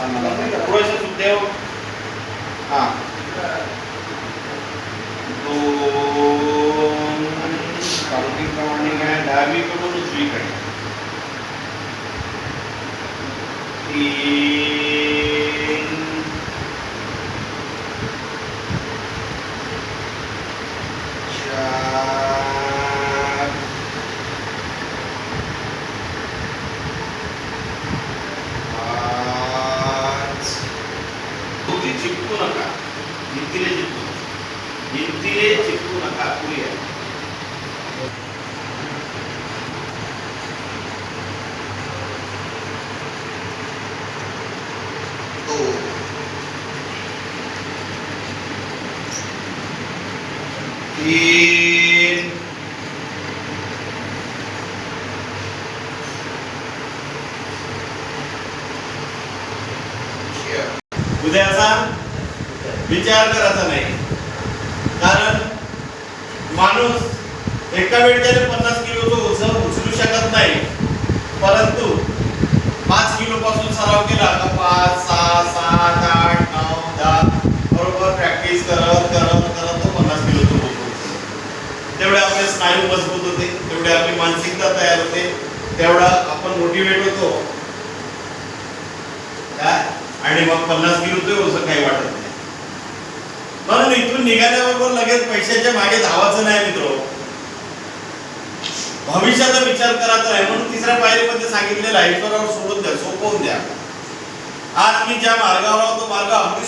थोडंसं सुखदेव हां दोन पार्वतीप्रमाणे काय डावीकडून उजवीकडे तीन भिंतीले चिपकू भिंतीले चिपकू नका पुढे या. दोन तीन चार. उद्याचा विचार करायचा नाही. कारण माणूस एका वेळी त्याने पन्नास तो ओझं उचलू शकत नाही. परंतु पाच किलो पासून सराव केला तर पाच सहा सात आठ नऊ दहा बरोबर प्रॅक्टिस करत करत करत तो पन्नास किलो तो उचलतो. तेवढे आपले स्नायू मजबूत होते तेवढे आपली मानसिकता तयार होते तेवढा आपण मोटिवेट होतो. काय? आणि मग पन्नास किलो तो काही वाटत नाही. म्हणून इथून निघाल्याबरोबर लगेच पैशाच्या मागे धावायचं नाही मित्र. भविष्याचा विचार करायचा आहे म्हणून तिसऱ्या पायरीमध्ये सांगितलेलं आहे ईश्वरावर सोडून द्या सोपवून द्या. आज मी ज्या मार्गावर आहोत तो मार्ग अगदी